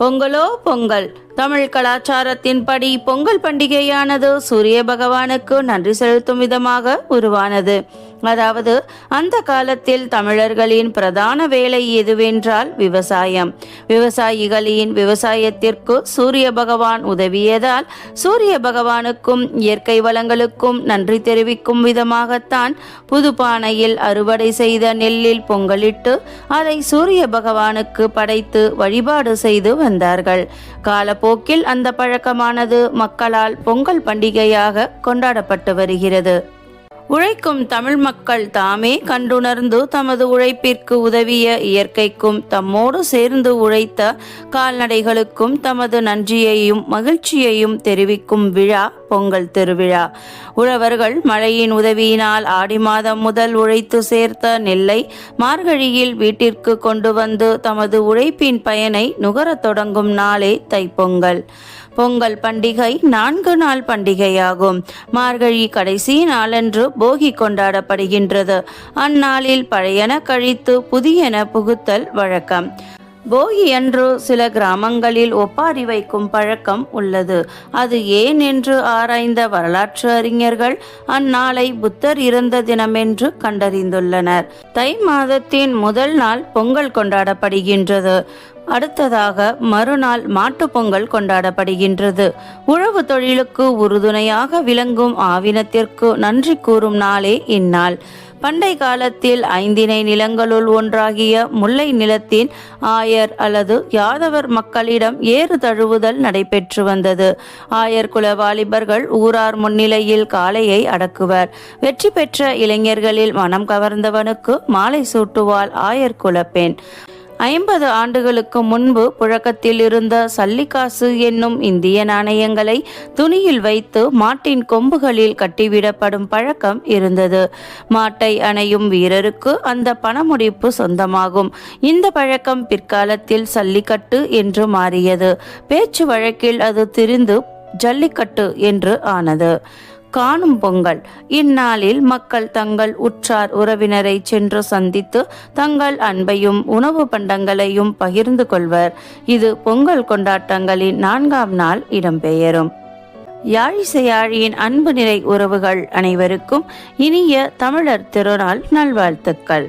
பொங்கலோ பொங்கல். தமிழ் கலாச்சாரத்தின்படி பொங்கல் பண்டிகையானது சூரிய பகவானுக்கு நன்றி செலுத்தும் விதமாக உருவானது. அதாவது அந்த காலத்தில் தமிழர்களின் பிரதான வேலை எதுவென்றால் விவசாயம். விவசாயிகளின் விவசாயத்திற்கு சூரிய பகவான் உதவியதால் சூரிய பகவானுக்கும் இயற்கை வளங்களுக்கும் நன்றி தெரிவிக்கும் விதமாகத்தான் புதுப்பானையில் அறுவடை செய்த நெல்லில் பொங்கலிட்டு அதை சூரிய பகவானுக்கு படைத்து வழிபாடு செய்து வந்தார்கள். காலப்போக்கில் அந்த பழக்கமானது மக்களால் பொங்கல் பண்டிகையாக கொண்டாடப்பட்டு வருகிறது. உழைக்கும் தமிழ் மக்கள் தாமே கண்டுணர்ந்து தமது உழைப்பிற்கு உதவிய இயற்கைக்கும் தம்மோடு சேர்ந்து உழைத்த கால்நடைகளுக்கும் தமது நன்றியையும் மகிழ்ச்சியையும் தெரிவிக்கும் விழா பொங்கல் திருவிழா. உழவர்கள் மழையின் உதவியினால் ஆடி மாதம் முதல் உழைத்து சேர்த்த நெல்லை மார்கழியில் வீட்டிற்கு கொண்டு வந்து தமது உழைப்பின் பயனை நுகரத் தொடங்கும் நாளே தைப்பொங்கல். பொங்கல் பண்டிகை நான்கு நாள் பண்டிகையாகும். மார்கழி கடைசி நாளன்று போகி கொண்டாடப்படுகின்றது. அந்நாளில் பழையன கழித்து புதியன புகுத்தல் வழக்கம். போகி அன்று சில கிராமங்களில் ஒப்பாரி வைக்கும் பழக்கம் உள்ளது. அது ஏன் என்று ஆராய்ந்த வரலாற்று அறிஞர்கள் அந்நாளை புத்தர் இறந்த தினமென்று கண்டறிந்துள்ளனர். தை மாதத்தின் முதல் நாள் பொங்கல் கொண்டாடப்படுகின்றது. அடுத்ததாக மறுநாள் மாட்டுப்பொங்கல் கொண்டாடப்படுகின்றது. உழவு தொழிலுக்கு உறுதுணையாக விளங்கும் ஆவினத்திற்கு நன்றி கூறும் நாளே இந்நாள். பண்டை காலத்தில் ஐந்திணை நிலங்களுள் ஒன்றாகிய முல்லை நிலத்தின் ஆயர் அல்லது யாதவர் மக்களிடம் ஏறு தழுவுதல் நடைபெற்று வந்தது. ஆயர் குல வாலிபர்கள் ஊரார் முன்னிலையில் காளையை அடக்குவர். வெற்றி பெற்ற இளைஞர்களில் மனம் கவர்ந்தவனுக்கு மாலை சூட்டுவாள் ஆயர் குலப்பெண். ஐம்பது ஆண்டுகளுக்கு முன்பு புழக்கத்தில் இருந்த சல்லிக்காசு என்னும் இந்திய நாணயங்களை துணியில் வைத்து மாட்டின் கொம்புகளில் கட்டிவிடப்படும் பழக்கம் இருந்தது. மாட்டை அணையும் வீரருக்கு அந்த பணமுடிப்பு சொந்தமாகும். இந்த பழக்கம் பிற்காலத்தில் சல்லிக்கட்டு என்று மாறியது. பேச்சு வழக்கில் அது திரிந்து ஜல்லிக்கட்டு என்று ஆனது. காணும் பொங்கல். இந்நாளில் மக்கள் தங்கள் உற்றார் உறவினரை சென்று சந்தித்து தங்கள் அன்பையும் உணவு பண்டங்களையும் பகிர்ந்து கொள்வர். இது பொங்கல் கொண்டாட்டங்களின் நான்காம் நாள் இடம்பெயரும். யாழிசையாழியின் அன்பு நிறை உறவுகள் அனைவருக்கும் இனிய தமிழர் திருநாள் நல்வாழ்த்துக்கள்.